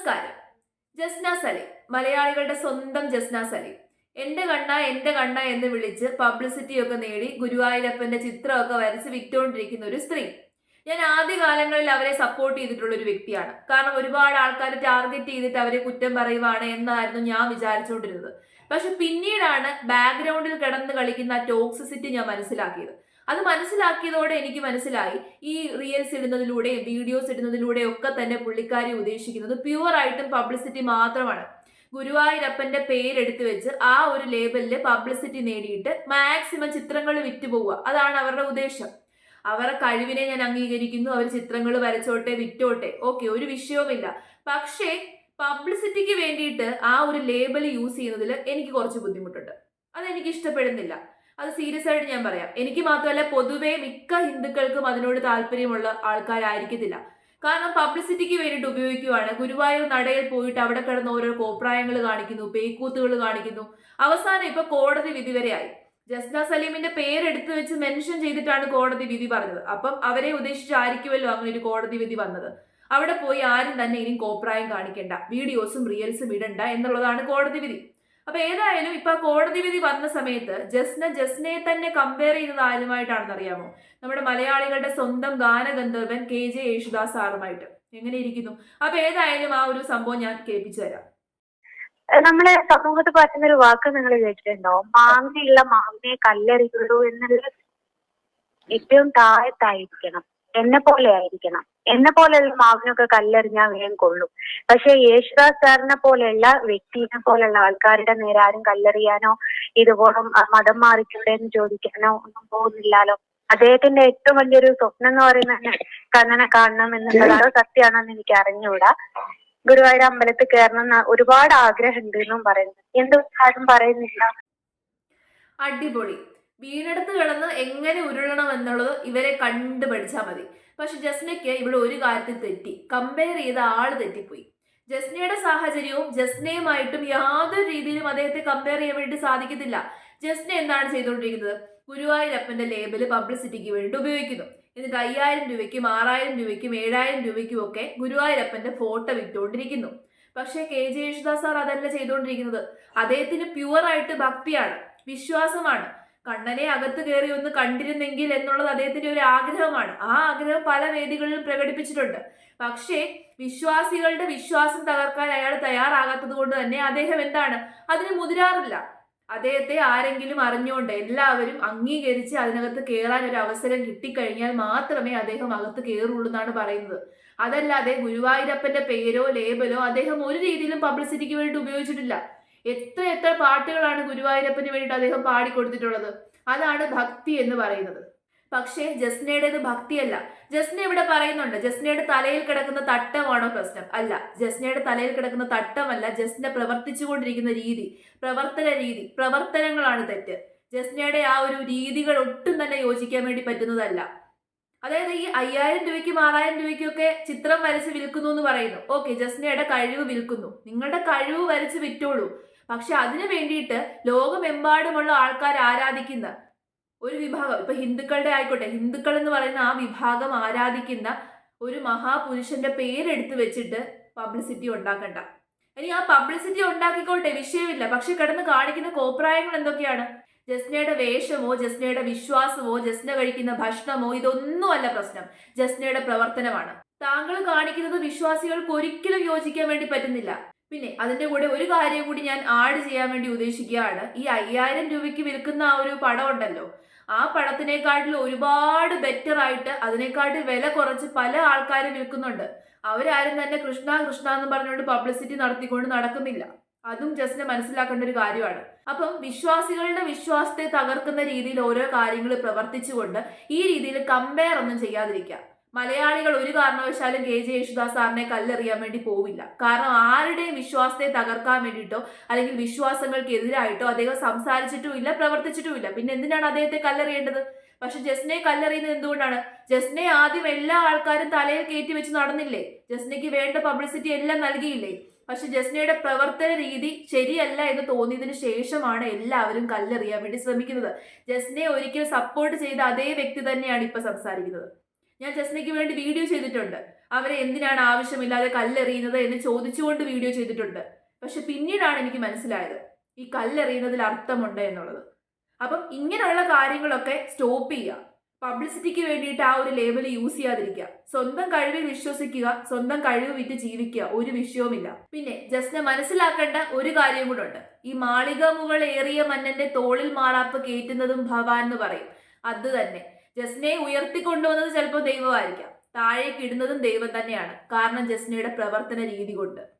നമസ്കാരം. ജസ്ന സലീം മലയാളികളുടെ സ്വന്തം ജസ്ന സലീം. എന്റെ കണ്ണ എന്റെ കണ്ണ എന്ന് വിളിച്ച് പബ്ലിസിറ്റി ഒക്കെ നേടി ഗുരുവായൂരപ്പന്റെ ചിത്രമൊക്കെ വരച്ച് വിറ്റോണ്ടിരിക്കുന്ന ഒരു സ്ത്രീ. ഞാൻ ആദ്യ കാലങ്ങളിൽ അവരെ സപ്പോർട്ട് ചെയ്തിട്ടുള്ള ഒരു വ്യക്തിയാണ്. കാരണം ഒരുപാട് ആൾക്കാർ ടാർഗറ്റ് ചെയ്തിട്ട് അവരെ കുറ്റം പറയുവാണ് എന്നായിരുന്നു ഞാൻ വിചാരിച്ചുകൊണ്ടിരുന്നത് പക്ഷെ പിന്നീടാണ് ബാക്ക്ഗ്രൗണ്ടിൽ കിടന്ന് കളിക്കുന്ന ടോക്സിസിറ്റി ഞാൻ മനസ്സിലാക്കിയത്. അത് മനസ്സിലാക്കിയതോടെ എനിക്ക് മനസ്സിലായി. ഈ റീൽസ് ഇടുന്നതിലൂടെയും വീഡിയോസ് ഇടുന്നതിലൂടെയും ഒക്കെ തന്നെ പുള്ളിക്കാരി ഉദ്ദേശിക്കുന്നത് പ്യുവർ ആയിട്ടും പബ്ലിസിറ്റി മാത്രമാണ്. ഗുരുവായൂരപ്പന്റെ പേരെടുത്ത് വെച്ച് ആ ഒരു ലേബലിൽ പബ്ലിസിറ്റി നേടിയിട്ട് മാക്സിമം ചിത്രങ്ങൾ വിറ്റ് പോവുക. അതാണ് അവരുടെ ഉദ്ദേശം. അവരുടെ കഴിവിനെ ഞാൻ അംഗീകരിക്കുന്നു അവർ ചിത്രങ്ങൾ വരച്ചോട്ടെ വിറ്റോട്ടെ. ഓക്കെ ഒരു വിഷയവുമില്ല. പക്ഷേ പബ്ലിസിറ്റിക്ക് വേണ്ടിയിട്ട് ആ ഒരു ലേബൽ യൂസ് ചെയ്യുന്നതിൽ എനിക്ക് കുറച്ച് ബുദ്ധിമുട്ടുണ്ട്. അതെനിക്ക് ഇഷ്ടപ്പെടുന്നില്ല. അത് സീരിയസ് ആയിട്ട് ഞാൻ പറയാം. എനിക്ക് മാത്രമല്ല പൊതുവേ മിക്ക ഹിന്ദുക്കൾക്കും അതിനോട് താല്പര്യമുള്ള ആൾക്കാരായിരിക്കത്തില്ല. കാരണം പബ്ലിസിറ്റിക്ക് വേണ്ടിയിട്ട് ഉപയോഗിക്കുവാണ്. ഗുരുവായൂർ നടയിൽ പോയിട്ട് അവിടെ കിടന്ന് ഓരോ കോപ്രായങ്ങൾ കാണിക്കുന്നു പേക്കൂത്തുകൾ കാണിക്കുന്നു. അവസാനം ഇപ്പൊ കോടതി വിധി വരെയായി ജസ്ന സലീമിന്റെ പേരെടുത്ത് വെച്ച് മെൻഷൻ ചെയ്തിട്ടാണ് കോടതി വിധി പറഞ്ഞത്. അപ്പം അവരെ ഉദ്ദേശിച്ചായിരിക്കുമല്ലോ അങ്ങനെ ഒരു കോടതി വിധി വന്നത്. അവിടെ പോയി ആരും തന്നെ ഇനിയും കോപ്രായം കാണിക്കേണ്ട വീഡിയോസും റീൽസും ഇടണ്ട എന്നുള്ളതാണ് കോടതി വിധി. അപ്പൊ ഏതായാലും ഇപ്പൊ കോടതി വിധി വന്ന സമയത്ത് ജസ്ന ജസ്നയെ തന്നെ കമ്പയർ ചെയ്യുന്നത് ആരുമായിട്ടാണെന്ന് അറിയാമോ? നമ്മുടെ മലയാളികളുടെ സ്വന്തം ഗാനഗന്ധർവൻ കെ ജെ യേശുദാസ് സാറുമായിട്ട്. എങ്ങനെ ഇരിക്കുന്നു അപ്പൊ ഏതായാലും ആ ഒരു സംഭവം ഞാൻ കേൾപ്പിച്ചു തരാം. നമ്മളെ സമൂഹത്തിൽ പറ്റുന്ന ഒരു വാക്ക് നിങ്ങൾ കേട്ടിട്ടുണ്ടോ? മാങ്ങയുള്ള മാവിനെ കല്ലെറിയുള്ളൂ എന്നുള്ളത് ഏറ്റവും താഴത്തായിരിക്കണം. എന്നെ പോലെ ആയിരിക്കണം എന്നെ പോലെയുള്ള മാവിനൊക്കെ കല്ലെറിഞ്ഞാൽ വേഗം കൊള്ളും. പക്ഷെ യേശുദാസ് സാറിനെ പോലെയുള്ള വ്യക്തിനെ പോലെയുള്ള ആൾക്കാരുടെ നേരെ ആരും കല്ലെറിയാനോ ഇതുപോലെ മതം മാറിക്കൂടെ എന്ന് ചോദിക്കാനോ ഒന്നും പോകുന്നില്ലല്ലോ. അദ്ദേഹത്തിന്റെ ഏറ്റവും വലിയൊരു സ്വപ്നം എന്ന് പറയുന്നത് കണ്ണനെ കാണണം എന്നുള്ളത് സത്യമാണെന്ന് എനിക്ക് അറിഞ്ഞുകൂടാ. ഗുരുവായൂർ അമ്പലത്തിൽ കയറണം ഒരുപാട് ആഗ്രഹമുണ്ട് എന്നും പറയുന്നു. ആരും പറയുന്നില്ല? അടിപൊളി. വീണെടുത്ത് കിടന്ന് എങ്ങനെ ഉരുളണം എന്നുള്ളത് ഇവരെ കണ്ടു പഠിച്ചാൽ മതി. പക്ഷെ ജസ്നയ്ക്ക് ഇവിടെ ഒരു കാര്യത്തിൽ തെറ്റി. കമ്പയർ ചെയ്ത ആൾ തെറ്റിപ്പോയി. ജസ്നയുടെ സാഹചര്യവും ജസ്നയുമായിട്ടും യാതൊരു രീതിയിലും അദ്ദേഹത്തെ കമ്പയർ ചെയ്യാൻ വേണ്ടി സാധിക്കത്തില്ല. ജസ്ന എന്താണ് ചെയ്തുകൊണ്ടിരിക്കുന്നത്? ഗുരുവായൂരപ്പന്റെ ലേബൽ പബ്ലിസിറ്റിക്ക് വേണ്ടി ഉപയോഗിക്കുന്നു. എന്നിട്ട് അയ്യായിരം രൂപയ്ക്കും ആറായിരം രൂപയ്ക്കും ഏഴായിരം രൂപയ്ക്കും ഒക്കെ ഗുരുവായൂരപ്പന്റെ ഫോട്ടോ വിറ്റുകൊണ്ടിരിക്കുന്നു പക്ഷേ കെ ജെ യേശുദാസ് സാർ അതല്ല ചെയ്തുകൊണ്ടിരിക്കുന്നത്. അദ്ദേഹത്തിന് പ്യുവർ ആയിട്ട് ഭക്തിയാണ്. വിശ്വാസമാണ്. കണ്ണനെ അകത്ത് കയറി ഒന്ന് കണ്ടിരുന്നെങ്കിൽ എന്നുള്ളത് അദ്ദേഹത്തിന്റെ ഒരു ആഗ്രഹമാണ്. ആ ആഗ്രഹം പല വേദികളിലും പ്രകടിപ്പിച്ചിട്ടുണ്ട്. പക്ഷേ വിശ്വാസികളുടെ വിശ്വാസം തകർക്കാൻ അയാൾ തയ്യാറാകാത്തത് കൊണ്ട് തന്നെ അദ്ദേഹം എന്താണ്? അതിന് മുതിരാറില്ല. അദ്ദേഹത്തെ ആരെങ്കിലും അറിഞ്ഞുകൊണ്ട് എല്ലാവരും അംഗീകരിച്ച് അതിനകത്ത് കയറാൻ ഒരു അവസരം കിട്ടിക്കഴിഞ്ഞാൽ മാത്രമേ അദ്ദേഹം അകത്ത് കയറുള്ളൂ എന്നാണ് പറയുന്നത്. അതല്ലാതെ ഗുരുവായൂരപ്പന്റെ പേരോ ലേബലോ അദ്ദേഹം ഒരു രീതിയിലും പബ്ലിസിറ്റിക്ക് വേണ്ടി ഉപയോഗിച്ചിട്ടില്ല. എത്ര എത്ര പാട്ടുകളാണ് ഗുരുവായൂരപ്പന് വേണ്ടിയിട്ട് അദ്ദേഹം പാടിക്കൊടുത്തിട്ടുള്ളത്? അതാണ് ഭക്തി എന്ന് പറയുന്നത്. പക്ഷേ ജസ്നയുടേത് ഭക്തിയല്ല. ജസ്ന ഇവിടെ പറയുന്നുണ്ട് ജസ്നയുടെ തലയിൽ കിടക്കുന്ന തട്ടമാണോ പ്രശ്നം? അല്ല ജസ്നയുടെ തലയിൽ കിടക്കുന്ന തട്ടമല്ല ജസ്ന പ്രവർത്തിച്ചുകൊണ്ടിരിക്കുന്ന രീതി പ്രവർത്തന രീതി പ്രവർത്തനങ്ങളാണ് തെറ്റ്. ജസ്നയുടെ ആ ഒരു രീതികൾ ഒട്ടും തന്നെ യോജിക്കാൻ വേണ്ടി പറ്റുന്നതല്ല. അതായത് ഈ അയ്യായിരം രൂപയ്ക്കും ആറായിരം രൂപയ്ക്കൊക്കെ ചിത്രം വരച്ച് വിൽക്കുന്നു എന്ന് പറയുന്നു. ഓക്കെ ജസ്നയുടെ കഴിവ് വിൽക്കുന്നു. നിങ്ങളുടെ കഴിവ് വരച്ച് വിറ്റോളൂ. പക്ഷെ അതിനു വേണ്ടിയിട്ട് ലോകമെമ്പാടുമുള്ള ആൾക്കാർ ആരാധിക്കുന്ന ഒരു വിഭാഗം ഇപ്പൊ ഹിന്ദുക്കളുടെ ആയിക്കോട്ടെ ഹിന്ദുക്കൾ എന്ന് പറയുന്ന ആ വിഭാഗം ആരാധിക്കുന്ന ഒരു മഹാപുരുഷന്റെ പേരെടുത്ത് വെച്ചിട്ട് പബ്ലിസിറ്റി ഉണ്ടാക്കണ്ട. ഇനി ആ പബ്ലിസിറ്റി ഉണ്ടാക്കിക്കോട്ടെ വിഷയമില്ല. പക്ഷെ കിടന്ന് കാണിക്കുന്ന കോപ്രായങ്ങൾ എന്തൊക്കെയാണ്? ജസ്നയുടെ വേഷമോ ജസ്നയുടെ വിശ്വാസമോ ജസ്ന കഴിക്കുന്ന ഭക്ഷണമോ ഇതൊന്നുമല്ല പ്രശ്നം. ജസ്നയുടെ പ്രവർത്തനമാണ്. താങ്കൾ കാണിക്കുന്നത് വിശ്വാസികൾക്ക് ഒരിക്കലും യോജിക്കാൻ വേണ്ടി പറ്റുന്നില്ല. പിന്നെ അതിന്റെ കൂടെ ഒരു കാര്യം കൂടി ഞാൻ ആഡ് ചെയ്യാൻ വേണ്ടി ഉദ്ദേശിക്കുകയാണ്. ഈ അയ്യായിരം രൂപയ്ക്ക് വിൽക്കുന്ന ആ ഒരു പടം ഉണ്ടല്ലോ ആ പടത്തിനെക്കാട്ടിൽ ഒരുപാട് ബെറ്റർ ആയിട്ട് അതിനെക്കാട്ടിൽ വില കുറച്ച് പല ആൾക്കാരും വിൽക്കുന്നുണ്ട്. അവരാരും തന്നെ കൃഷ്ണ കൃഷ്ണ എന്ന് പറഞ്ഞുകൊണ്ട് പബ്ലിസിറ്റി നടത്തിക്കൊണ്ട് നടക്കുന്നില്ല. അതും ജസ്റ്റിനെ മനസ്സിലാക്കേണ്ട ഒരു കാര്യമാണ്. അപ്പം വിശ്വാസികളുടെ വിശ്വാസത്തെ തകർക്കുന്ന രീതിയിൽ ഓരോ കാര്യങ്ങൾ പ്രവർത്തിച്ചുകൊണ്ട് ഈ രീതിയിൽ കമ്പയർ ഒന്നും ചെയ്യാതിരിക്കുക. മലയാളികൾ ഒരു കാരണവശാലും കെ ജെ യേശുദാസ് സാറിനെ കല്ലെറിയാൻ വേണ്ടി പോവില്ല. കാരണം ആരുടെയും വിശ്വാസത്തെ തകർക്കാൻ വേണ്ടിയിട്ടോ അല്ലെങ്കിൽ വിശ്വാസങ്ങൾക്കെതിരായിട്ടോ അദ്ദേഹം സംസാരിച്ചിട്ടുമില്ല പ്രവർത്തിച്ചിട്ടുമില്ല. പിന്നെ എന്തിനാണ് അദ്ദേഹത്തെ കല്ലെറിയേണ്ടത്? പക്ഷെ ജസ്നെ കല്ലെറിയുന്നത് എന്തുകൊണ്ടാണ്? ജസ്നെ ആദ്യം എല്ലാ ആൾക്കാരും തലയിൽ കയറ്റി വെച്ച് നടന്നില്ലേ? ജസ്നയ്ക്ക് വേണ്ട പബ്ലിസിറ്റി എല്ലാം നൽകിയില്ലേ? പക്ഷെ ജസ്നയുടെ പ്രവർത്തന രീതി ശരിയല്ല എന്ന് തോന്നിയതിനു ശേഷമാണ് എല്ലാവരും കല്ലെറിയാൻ വേണ്ടി ശ്രമിക്കുന്നത്. ജസ്നയെ ഒരിക്കൽ സപ്പോർട്ട് ചെയ്ത അതേ വ്യക്തി തന്നെയാണ് ഇപ്പൊ സംസാരിക്കുന്നത്. ഞാൻ ജസ്നയ്ക്ക് വേണ്ടി വീഡിയോ ചെയ്തിട്ടുണ്ട്. അവരെ എന്തിനാണ് ആവശ്യമില്ലാതെ കല്ലെറിയുന്നത് എന്ന് ചോദിച്ചുകൊണ്ട് വീഡിയോ ചെയ്തിട്ടുണ്ട്. പക്ഷെ പിന്നീടാണ് എനിക്ക് മനസ്സിലായത് ഈ കല്ലെറിയുന്നതിൽ അർത്ഥമുണ്ട് എന്നുള്ളത്. അപ്പം ഇങ്ങനെയുള്ള കാര്യങ്ങളൊക്കെ സ്റ്റോപ്പ് ചെയ്യുക. പബ്ലിസിറ്റിക്ക് വേണ്ടിയിട്ട് ആ ഒരു ലേബൽ യൂസ് ചെയ്യാതിരിക്കുക. സ്വന്തം കഴിവിൽ വിശ്വസിക്കുക സ്വന്തം കഴിവ് വിറ്റ് ജീവിക്കുക ഒരു വിഷയവുമില്ല. പിന്നെ ജസ്റ്റ് മനസ്സിലാക്കേണ്ട ഒരു കാര്യം കൂടെ ഉണ്ട്. ഈ മാളിക മുകൾ ഏറിയ മന്നന്റെ തോളിൽ മാറാപ്പ് കയറ്റുന്നതും ഭവാൻ എന്ന് പറയും. അത് തന്നെ. ജസ്നെ ഉയർത്തിക്കൊണ്ടുവന്നത് ചിലപ്പോൾ ദൈവമായിരിക്കാം. താഴേക്ക് ഇടുന്നതും ദൈവം തന്നെയാണ്. കാരണം ജസ്നയുടെ പ്രവർത്തന രീതി കൊണ്ട്.